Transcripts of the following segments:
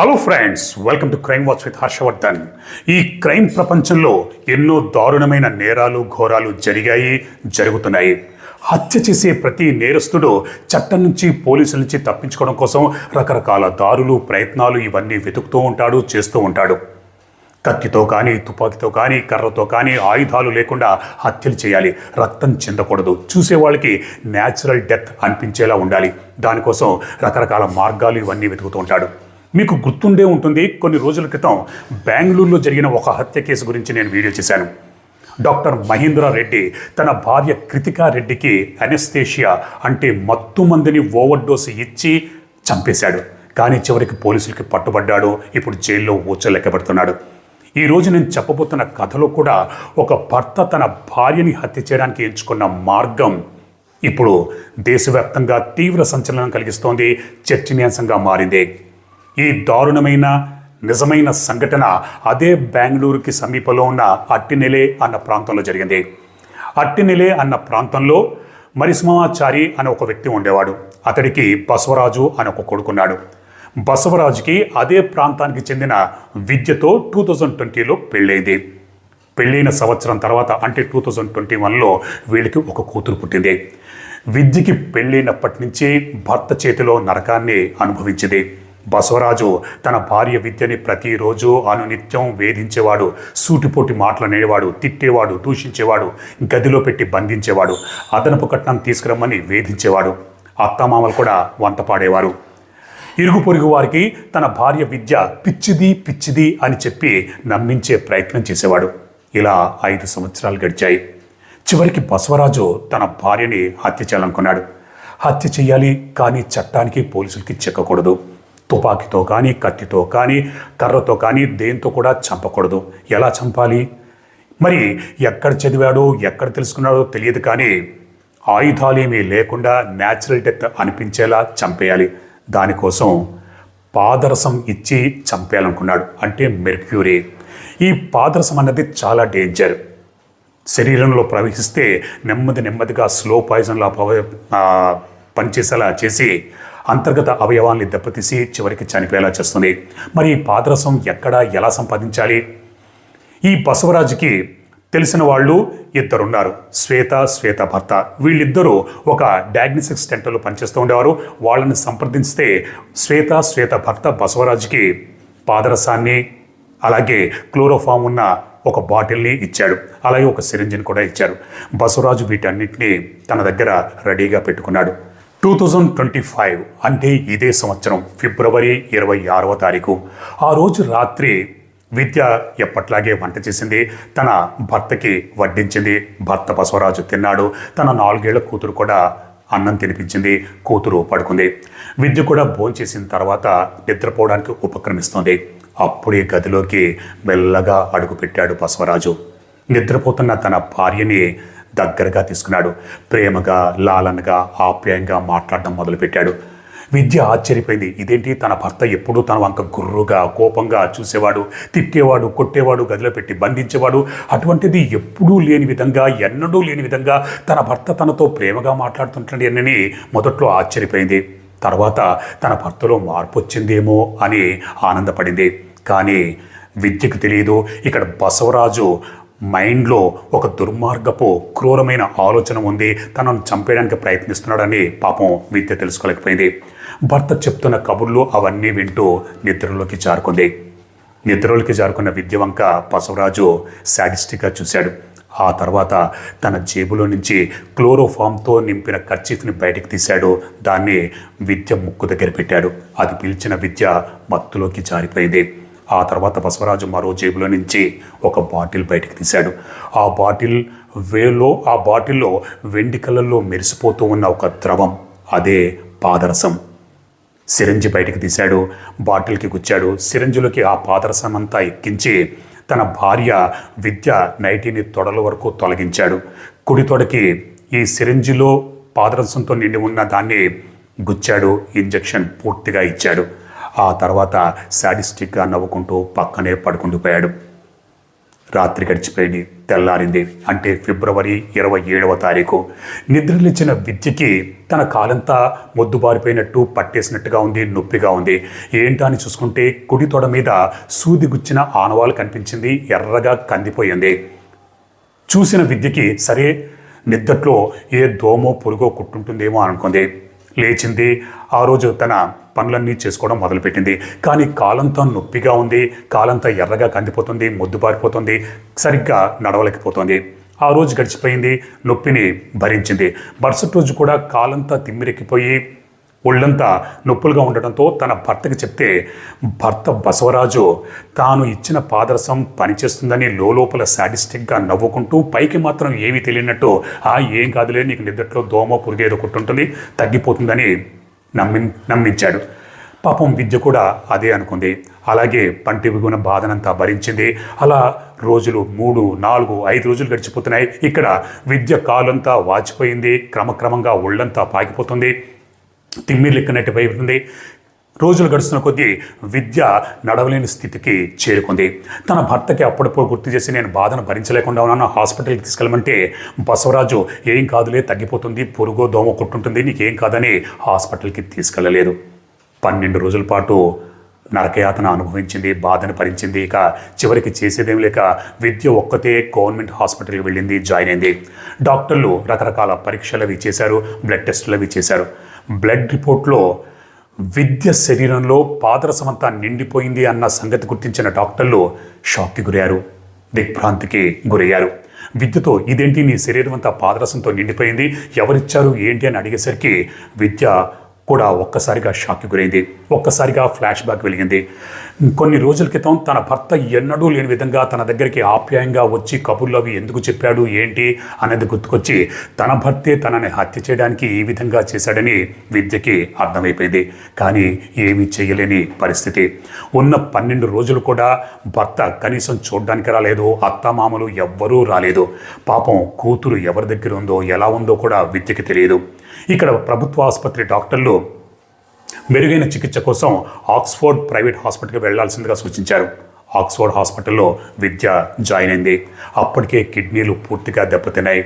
Hello friends welcome to crime watch with Harshavardhan ఈ crime ప్రపంచంలో ఎన్నో దారుణమైన నేరాలు ఘోరాలు జరిగాయి జరుగుతున్నాయి. హత్య చేసే ప్రతి నేరస్తుడు చట్టం నుంచి పోలీసుల నుంచి తప్పించుకోవడం కోసం రకరకాల దారులు ప్రయత్నాలు ఇవన్నీ వెతుకుతూ ఉంటాడు చేస్తూ ఉంటాడు. కత్తితో కానీ తుపాకీతో కానీ కర్రతో కానీ ఆయుధాలు లేకుండా హత్యలు చేయాలి. రక్తం చెందకూడదు. చూసే వాళ్ళకి న్యాచురల్ డెత్ అనిపించేలా ఉండాలి. దానికోసం రకరకాల మార్గాలు ఇవన్నీ వెతుకుతూ ఉంటాడు. మీకు గుర్తుండే ఉంటుంది కొన్ని రోజుల క్రితం బెంగళూరులో జరిగిన ఒక హత్య కేసు గురించి నేను వీడియో చేశాను. డాక్టర్ మహేంద్ర రెడ్డి తన భార్య కృతికా రెడ్డికి అనెస్థేషియా అంటే మత్తు మందిని ఓవర్డోస్ ఇచ్చి చంపేశాడు. కానీ చివరికి పోలీసులకి పట్టుబడ్డాడు. ఇప్పుడు జైల్లో ఊచలెక్కబడుతున్నాడు. ఈ రోజు నేను చెప్పబోతున్న కథలో కూడా ఒక భర్త తన భార్యని హత్య చేయడానికి ఎంచుకున్న మార్గం ఇప్పుడు దేశవ్యాప్తంగా తీవ్ర సంచలనం కలిగిస్తోంది చర్చనీయాంశంగా మారింది. ఈ దారుణమైన నిజమైన సంఘటన అదే బెంగళూరుకి సమీపంలో ఉన్న అట్టినెలే అన్న ప్రాంతంలో జరిగింది. అట్టినెలే అన్న ప్రాంతంలో మరిస్మాచారి అనే ఒక వ్యక్తి ఉండేవాడు. అతడికి బసవరాజు అని ఒక కొడుకున్నాడు. బసవరాజుకి అదే ప్రాంతానికి చెందిన విద్యతో టూ థౌజండ్ ట్వంటీలో పెళ్ళైంది పెళ్ళైన సంవత్సరం తర్వాత అంటే టూ థౌజండ్ ట్వంటీ వన్లో వీళ్ళకి ఒక కూతురు పుట్టింది. విద్యకి పెళ్ళైనప్పటి నుంచి భర్త చేతిలో నరకాన్ని అనుభవించింది. బసవరాజు తన భార్య విద్యని ప్రతిరోజు అనునిత్యం వేధించేవాడు సూటిపోటి మాటలనేవాడు తిట్టేవాడు దూషించేవాడు గదిలో పెట్టి బంధించేవాడు అదనపు కట్నం తీసుకురమ్మని వేధించేవాడు అత్తమామలు కూడా వంతపాడేవారు. ఇరుగు పొరుగు వారికి తన భార్య విద్య పిచ్చిది పిచ్చిది అని చెప్పి నమ్మించే ప్రయత్నం చేసేవాడు. ఇలా ఐదు సంవత్సరాలు గడిచాయి. చివరికి బసవరాజు తన భార్యని హత్య చేయాలనుకున్నాడు. హత్య చేయాలి కానీ చట్టానికి పోలీసులకి చెక్కకూడదు. తుపాకీతో కానీ కత్తితో కానీ కర్రతో కానీ దేంతో కూడా చంపకూడదు. ఎలా చంపాలి? మరి ఎక్కడ చదివాడో ఎక్కడ తెలుసుకున్నాడో తెలియదు కానీ ఆయుధాలేమీ లేకుండా న్యాచురల్ డెత్ అనిపించేలా చంపేయాలి. దానికోసం పాదరసం ఇచ్చి చంపేయాలనుకున్నాడు. అంటే మెర్క్యూరీ ఈ పాదరసం అన్నది చాలా డేంజర్ శరీరంలో ప్రవహిస్తే నెమ్మది నెమ్మదిగా స్లో పాయిజన్లా పనిచేసేలా చేసి అంతర్గత అవయవాల్ని దెబ్బతీసి చివరికి చనిపోయేలా చేస్తుంది. మరి ఈ పాదరసం ఎక్కడ ఎలా సంపాదించాలి? ఈ బసవరాజుకి తెలిసిన వాళ్ళు ఇద్దరున్నారు. శ్వేత శ్వేత భర్త. వీళ్ళిద్దరూ ఒక డయాగ్నోస్టిక్స్ సెంటర్లో పనిచేస్తూ ఉండేవారు. వాళ్ళని సంప్రదిస్తే శ్వేత శ్వేత భర్త బసవరాజుకి పాదరసాన్ని అలాగే క్లోరోఫామ్ ఉన్న ఒక బాటిల్ని ఇచ్చాడు. అలాగే ఒక సిరింజిని కూడా ఇచ్చారు. బసవరాజు వీటన్నిటిని తన దగ్గర రెడీగా పెట్టుకున్నాడు. టూ థౌజండ్ ట్వంటీ ఫైవ్ అంటే ఇదే సంవత్సరం ఫిబ్రవరి ఇరవై ఆరవ తారీఖు. ఆ రోజు రాత్రి విద్య ఎప్పట్లాగే వంట చేసింది. తన భర్తకి వడ్డించింది. భర్త బసవరాజు తిన్నాడు. తన నాలుగేళ్ళ కూతురు కూడా అన్నం తినిపించింది. కూతురు పడుకుంది. విద్య కూడా భోంచేసిన తర్వాత నిద్రపోవడానికి ఉపక్రమిస్తుంది. అప్పుడే గదిలోకి మెల్లగా అడుగుపెట్టాడు బసవరాజు. నిద్రపోతున్న తన భార్యని దగ్గరగా తీసుకున్నాడు. ప్రేమగా లాలనగా ఆప్యాయంగా మాట్లాడడం మొదలుపెట్టాడు. విద్య ఆశ్చర్యపోయింది. ఇదేంటి? తన భర్త ఎప్పుడూ తన వంక గుర్రుగా కోపంగా చూసేవాడు తిట్టేవాడు కొట్టేవాడు గదిలో పెట్టి బంధించేవాడు. అటువంటిది ఎప్పుడూ లేని విధంగా ఎన్నడూ లేని విధంగా తన భర్త తనతో ప్రేమగా మాట్లాడుతుంటాడు అని మొదట్లో ఆశ్చర్యపోయింది. తర్వాత తన భర్తలో మార్పు వచ్చిందేమో అని ఆనందపడింది. కానీ విద్యకు తెలియదు. ఇక్కడ బసవరాజు మైండ్లో ఒక దుర్మార్గపు క్రూరమైన ఆలోచన ఉంది. తనను చంపేయడానికి ప్రయత్నిస్తున్నాడని పాపం విద్య తెలుసుకోలేకపోయింది. భర్త చెప్తున్న కబుర్లు అవన్నీ వింటూ నిద్రలోకి జారుకుంది. నిద్రలోకి జారుకున్న విద్య వంక బసవరాజు శాడిస్టిక్గా చూశాడు. ఆ తర్వాత తన జేబులో నుంచి క్లోరోఫామ్తో నింపిన కర్చీఫ్ని బయటకు తీశాడు. దాన్ని విద్య ముక్కు దగ్గర పెట్టాడు. అది పిలిచిన విద్య మత్తులోకి జారిపోయింది. ఆ తర్వాత బసవరాజు మరో జేబులో నుంచి ఒక బాటిల్ బయటకు తీశాడు. ఆ బాటిల్ వేలో ఆ బాటిల్లో వెండి కళ్ళల్లో మెరిసిపోతూ ఉన్న ఒక ద్రవం అదే పాదరసం. సిరంజి బయటికి తీశాడు బాటిల్కి గుచ్చాడు. సిరంజిలోకి ఆ పాదరసం అంతా ఎక్కించి తన భార్య విద్య నైటీని తొడల వరకు తొలగించాడు. కుడి తొడకి ఈ సిరంజిలో పాదరసంతో నిండి ఉన్న దాన్ని గుచ్చాడు ఇంజెక్షన్ పూర్తిగా ఇచ్చాడు. ఆ తర్వాత సాడిస్టిక్గా నవ్వుకుంటూ పక్కనే పడుకుండిపోయాడు రాత్రి గడిచిపోయింది తెల్లారింది. అంటే ఫిబ్రవరి ఇరవై ఏడవ తారీఖు. నిద్రలిచ్చిన విద్యకి తన కాలంతా మొద్దుబారిపోయినట్టు పట్టేసినట్టుగా ఉంది నొప్పిగా ఉంది. ఏంటా అని చూసుకుంటే కుడి తొడ మీద సూది గుచ్చిన ఆనవాలు కనిపించింది ఎర్రగా కందిపోయింది. చూసిన విద్యకి సరే నిద్దట్లో ఏ దోమో పురుగో కుట్టుంటుందేమో అనుకుంది. లేచింది. ఆ రోజు తన పనులన్నీ చేసుకోవడం మొదలుపెట్టింది. కానీ కాలంతో నొప్పిగా ఉంది. కాలంతో ఎర్రగా కందిపోతుంది మొద్దుబారిపోతుంది సరిగ్గా నడవలేకపోతుంది. ఆ రోజు గడిచిపోయింది నొప్పిని భరించింది. మరుసటి రోజు కూడా కాలంతా తిమ్మిరెక్కిపోయి ఒళ్ళంతా నొప్పులుగా ఉండటంతో తన భర్తకి చెప్తే భర్త బసవరాజు తాను ఇచ్చిన పాదరసం పనిచేస్తుందని లోపల సాటిస్టిక్గా నవ్వుకుంటూ పైకి మాత్రం ఏమీ తెలియనట్టు ఆ ఏం కాదులే నీకు నిద్రలో దోమ పురుగేదో కొట్టుంటుంది తగ్గిపోతుందని నమ్మి నమ్మించాడు. పాపం విద్య కూడా అదే అనుకుంది. అలాగే పంటి విగున బాధనంతా భరించింది. అలా రోజులు మూడు నాలుగు ఐదు రోజులు గడిచిపోతున్నాయి. ఇక్కడ విద్య కాలంతా వాచిపోయింది. క్రమక్రమంగా ఒళ్ళంతా పాకిపోతుంది తిమ్మిర్లు ఎక్కినట్టు రోజులు గడుస్తున్న కొద్దీ విద్య నడవలేని స్థితికి చేరుకుంది. తన భర్తకి అప్పుడప్పుడు గుర్తు చేసి నేను బాధను భరించలేకుండా ఉన్నాను. హాస్పిటల్కి తీసుకెళ్ళమంటే బసవరాజు ఏం కాదులే తగ్గిపోతుంది పురుగో దోమ కొట్టుంటుంది నీకేం కాదని హాస్పిటల్కి తీసుకెళ్ళలేదు. పన్నెండు రోజుల పాటు నరకయాతన అనుభవించింది బాధను భరించింది. ఇక చివరికి చేసేదేం లేక విద్య ఒక్కతే గవర్నమెంట్ హాస్పిటల్కి వెళ్ళింది జాయిన్ అయింది. డాక్టర్లు రకరకాల పరీక్షలు అవి చేశారు బ్లడ్ టెస్టులు అవి చేశారు. బ్లడ్ రిపోర్ట్లో విద్య శరీరంలో పాదరసమంతా నిండిపోయింది అన్న సంగతి గుర్తించిన డాక్టర్లు షాక్కి గురయ్యారు దిగ్భ్రాంతికి గురయ్యారు. విద్యతో ఇదేంటి నీ శరీరం అంతా పాదరసంతో నిండిపోయింది? ఎవరిచ్చారు? ఏంటి అని అడిగేసరికి విద్య కూడా ఒక్కసారిగా షాక్కి గురైంది ఒక్కసారిగా ఫ్లాష్ బ్యాక్ వెలిగింది. కొన్ని రోజుల క్రితం తన భర్త ఎన్నడూ లేని విధంగా తన దగ్గరికి ఆప్యాయంగా వచ్చి కబుర్లు అవి ఎందుకు చెప్పాడు ఏంటి అనేది గుర్తుకొచ్చి తన భర్తే తనని హత్య చేయడానికి ఈ విధంగా చేశాడని విద్యకి అర్థమైపోయింది. కానీ ఏమీ చేయలేని పరిస్థితి. ఉన్న పన్నెండు రోజులు కూడా భర్త కనీసం చూడడానికి రాలేదు అత్తమామలు ఎవ్వరూ రాలేదు. పాపం కూతురు ఎవరి దగ్గర ఉందో ఎలా ఉందో కూడా విద్యకి తెలియదు. ఇక్కడ ప్రభుత్వ ఆసుపత్రి డాక్టర్లు మెరుగైన చికిత్స కోసం ఆక్స్ఫోర్డ్ ప్రైవేట్ హాస్పిటల్కి వెళ్ళాల్సిందిగా సూచించారు. ఆక్స్ఫోర్డ్ హాస్పిటల్లో విద్య జాయిన్ అయింది. అప్పటికే కిడ్నీలు పూర్తిగా దెబ్బతిన్నాయి.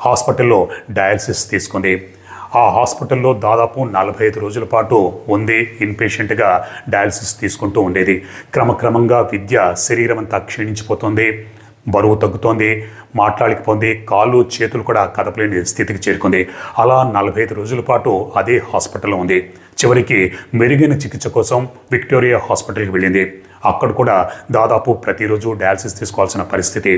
హాస్పిటల్లో డయాలసిస్ తీసుకుంది. ఆ హాస్పిటల్లో దాదాపు నలభై ఐదు రోజుల పాటు ఉంది ఇన్పేషెంట్గా డయాలసిస్ తీసుకుంటూ ఉండేది. క్రమక్రమంగా విద్య శరీరం అంతా క్షీణించిపోతుంది. బరువు తగ్గుతోంది. మాట్లాడకపోయింది కాళ్ళు చేతులు కూడా కదపలేని స్థితికి చేరుకుంది. అలా నలభై ఐదు రోజుల పాటు అదే హాస్పిటల్లో ఉంది. చివరికి మెరుగైన చికిత్స కోసం విక్టోరియా హాస్పిటల్కి వెళ్ళింది. అక్కడ కూడా దాదాపు ప్రతిరోజు డయాలసిస్ తీసుకోవాల్సిన పరిస్థితి.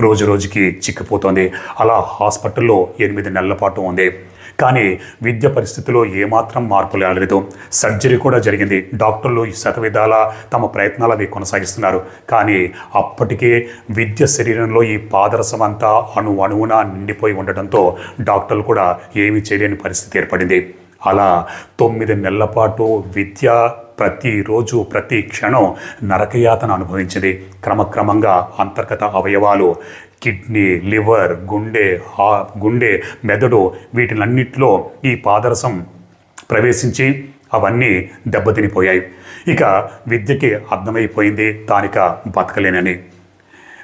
రోజు రోజుకి చిక్కిపోతోంది. అలా హాస్పిటల్లో ఎనిమిది నెలల పాటు ఉంది. కానీ విద్య పరిస్థితిలో ఏమాత్రం మార్పు రాలేదు. సర్జరీ కూడా జరిగింది. డాక్టర్లు ఈ శతవిధాల తమ ప్రయత్నాలు అవి కొనసాగిస్తున్నారు. కానీ అప్పటికే విద్య శరీరంలో ఈ పాదరసం అంతా అణు అణువున నిండిపోయి ఉండటంతో డాక్టర్లు కూడా ఏమీ చేయలేని పరిస్థితి ఏర్పడింది. అలా తొమ్మిది నెలల పాటు విద్య ప్రతిరోజు ప్రతి క్షణం నరకయాతన అనుభవించింది. క్రమక్రమంగా అంతర్గత అవయవాలు కిడ్నీ లివర్ గుండె హా గుండె మెదడు వీటిలన్నిట్లో ఈ పాదరసం ప్రవేశించి అవన్నీ దెబ్బతినిపోయాయి. ఇక విద్యకి అర్థమైపోయింది తానిక బతకలేనని.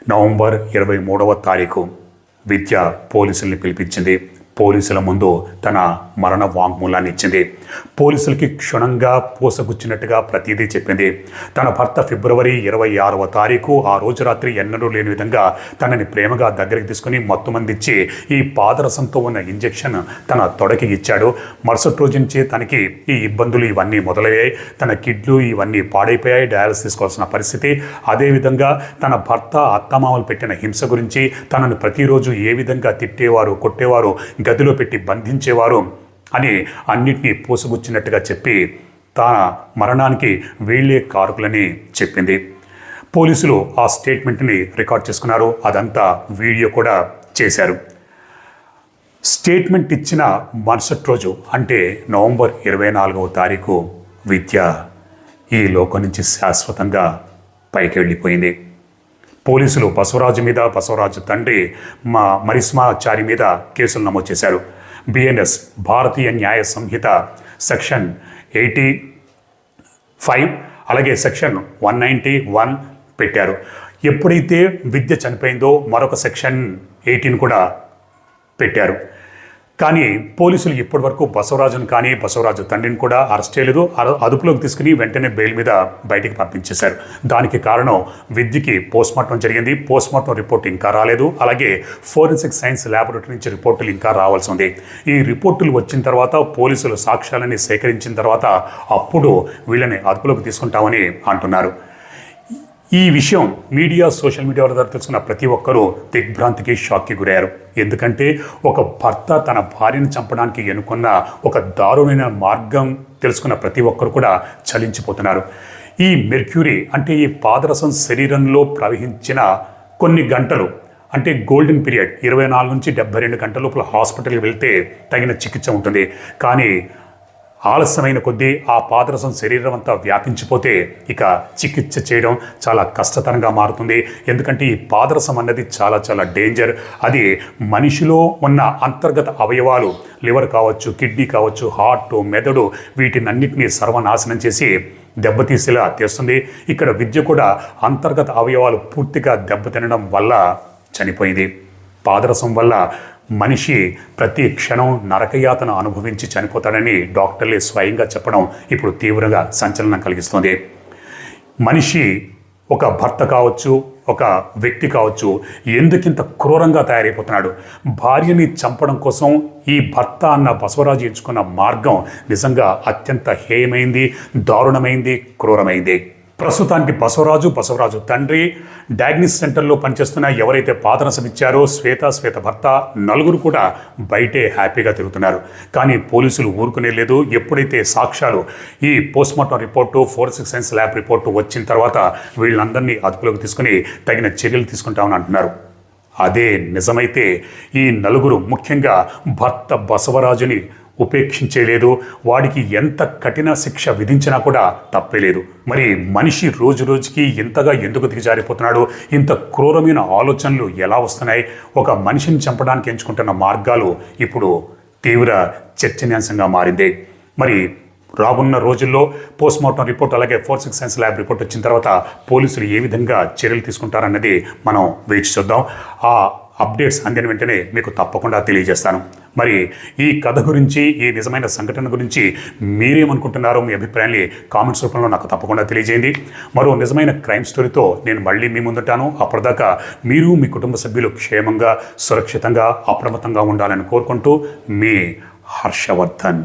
నవంబర్ ఇరవై మూడవ తారీఖు విద్య పోలీసుల్ని పిలిపించింది. పోలీసుల ముందు తన మరణ వాంగ్మూలాన్ని ఇచ్చింది పోలీసులకి క్షుణంగా పూసగుచ్చినట్టుగా ప్రతిదీ చెప్పింది. తన భర్త ఫిబ్రవరి ఇరవై ఆరవ తారీఖు ఆ రోజు రాత్రి ఎన్నడూ లేని విధంగా తనని ప్రేమగా దగ్గరికి తీసుకుని మత్తుమందిచ్చి ఈ పాదరసంతో ఉన్న ఇంజెక్షన్ తన తొడకి ఇచ్చాడు. మరుసటి రోజు నుంచి తనకి ఈ ఇబ్బందులు ఇవన్నీ మొదలయ్యాయి. తన కిడ్లు ఇవన్నీ పాడైపోయాయి. డయాలసిస్ తీసుకోవాల్సిన పరిస్థితి. అదేవిధంగా తన భర్త అత్తమామలు పెట్టిన హింస గురించి తనను ప్రతిరోజు ఏ విధంగా తిట్టేవారు కొట్టేవారు గదిలో పెట్టి బంధించేవారు అని అన్నిటినీ పూసగుచ్చినట్టుగా చెప్పి తన మరణానికి వీళ్ళే కారకులని చెప్పింది. పోలీసులు ఆ స్టేట్మెంట్ని రికార్డ్ చేసుకున్నారు. అదంతా వీడియో కూడా చేశారు. స్టేట్మెంట్ ఇచ్చిన మరుసటి రోజు అంటే నవంబర్ ఇరవై నాలుగవ తారీఖు విద్య ఈ లోకం నుంచి శాశ్వతంగా పైకి వెళ్ళిపోయింది. పోలీసులు బసవరాజు మీద బసవరాజు తండ్రి మా మరిస్మాచారి మీద కేసులు నమోదు చేశారు. BNS Bharatiya Nyaya Sanhita section eighty five అలాగే సెక్షన్ వన్ నైంటీ వన్ పెట్టారు. ఎప్పుడైతే విద్య చనిపోయిందో మరొక సెక్షన్ ఎయిటీన్ కూడా పెట్టారు. కానీ పోలీసులు ఇప్పటివరకు బసవరాజును కానీ బసవరాజు తండ్రిని కూడా అరెస్ట్ చేయలేదు. అదుపులోకి తీసుకుని వెంటనే బెయిల్ మీద బయటికి పంపించేశారు. దానికి కారణం విద్యకి పోస్ట్మార్టం జరిగింది. పోస్ట్మార్టం రిపోర్ట్ ఇంకా రాలేదు. అలాగే ఫోరెన్సిక్ సైన్స్ ల్యాబొరేటరీ నుంచి రిపోర్టులు ఇంకా రావాల్సి ఉంది. ఈ రిపోర్టులు వచ్చిన తర్వాత పోలీసులు సాక్ష్యాలని సేకరించిన తర్వాత అప్పుడు వీళ్ళని అదుపులోకి తీసుకుంటామని అంటున్నారు. ఈ విషయం మీడియా సోషల్ మీడియా ద్వారా తెలుసుకున్న ప్రతి ఒక్కరూ దిగ్భ్రాంతికి షాక్కి గురయ్యారు. ఎందుకంటే ఒక భర్త తన భార్యను చంపడానికి ఎన్నుకున్న ఒక దారుణమైన మార్గం తెలుసుకున్న ప్రతి ఒక్కరు కూడా చలించిపోతున్నారు. ఈ మెర్క్యూరీ అంటే ఈ పాదరసం శరీరంలో ప్రవహించిన కొన్ని గంటలు అంటే గోల్డెన్ పీరియడ్ ఇరవై నాలుగు నుంచి డెబ్బై రెండు గంటల లోపల హాస్పిటల్కి వెళ్తే తగిన చికిత్స ఉంటుంది. కానీ ఆలస్యమైన కొద్దీ ఆ పాదరసం శరీరం అంతా వ్యాపించిపోతే ఇక చికిత్స చేయడం చాలా కష్టతరంగా మారుతుంది. ఎందుకంటే ఈ పాదరసం అన్నది చాలా చాలా డేంజర్. అది మనిషిలో ఉన్న అంతర్గత అవయవాలు లివర్ కావచ్చు కిడ్నీ కావచ్చు హార్ట్ మెదడు వీటినన్నింటినీ సర్వనాశనం చేసి దెబ్బతీసేలా తెస్తుంది ఇక్కడ విద్య కూడా అంతర్గత అవయవాలు పూర్తిగా దెబ్బతినడం వల్ల చనిపోయింది. పాదరసం వల్ల మనిషి ప్రతి క్షణం నరకయాతన అనుభవించి చనిపోతాడని డాక్టర్లే స్వయంగా చెప్పడం ఇప్పుడు తీవ్రంగా సంచలనం కలిగిస్తుంది. మనిషి ఒక భర్త కావచ్చు ఒక వ్యక్తి కావచ్చు ఎందుకింత క్రూరంగా తయారైపోతున్నాడు? భార్యని చంపడం కోసం ఈ భర్త అన్న బసవరాజు ఎంచుకున్న మార్గం నిజంగా అత్యంత హేయమైంది దారుణమైంది క్రూరమైంది. ప్రస్తుతానికి బసవరాజు బసవరాజు తండ్రి డయాగ్నిస్ సెంటర్లో పనిచేస్తున్న ఎవరైతే పాదరసం ఇచ్చారో శ్వేత శ్వేత భర్త నలుగురు కూడా బయటే హ్యాపీగా తిరుగుతున్నారు. కానీ పోలీసులు ఊరుకునే లేదు. ఎప్పుడైతే సాక్ష్యాలు ఈ postmortem report forensic science lab report వచ్చిన తర్వాత వీళ్ళందరినీ అదుపులోకి తీసుకుని తగిన చర్యలు తీసుకుంటామని అంటున్నారు. అదే నిజమైతే ఈ నలుగురు ముఖ్యంగా భర్త బసవరాజుని ఉపేక్షించేలేదు. వాడికి ఎంత కఠిన శిక్ష విధించినా కూడా తప్పేలేదు. మరి మనిషి రోజు రోజుకి ఇంతగా ఎందుకు దిగజారిపోతున్నాడు? ఇంత క్రూరమైన ఆలోచనలు ఎలా వస్తున్నాయి? ఒక మనిషిని చంపడానికి ఎంచుకుంటున్న మార్గాలు ఇప్పుడు తీవ్ర చర్చనీయాంశంగా మారింది. మరి రాబోన్న రోజుల్లో పోస్ట్మార్టం రిపోర్ట్ అలాగే ఫోరెన్సిక్ సైన్స్ ల్యాబ్ రిపోర్ట్ వచ్చిన తర్వాత పోలీసులు ఏ విధంగా చర్యలు తీసుకుంటారన్నది మనం వేచి చూద్దాం ఆ అప్డేట్స్ అందిన వెంటనే మీకు తప్పకుండా తెలియజేస్తాను. మరి ఈ కథ గురించి ఈ నిజమైన సంఘటన గురించి మీరేమనుకుంటున్నారో మీ అభిప్రాయాన్ని కామెంట్స్ రూపంలో నాకు తప్పకుండా తెలియజేయండి. మరో నిజమైన క్రైమ్ స్టోరీతో నేను మళ్ళీ మీ ముందుంటాను. అప్పటిదాకా మీరు మీ కుటుంబ సభ్యులు క్షేమంగా సురక్షితంగా అప్రమత్తంగా ఉండాలని కోరుకుంటూ మీ హర్షవర్ధన్.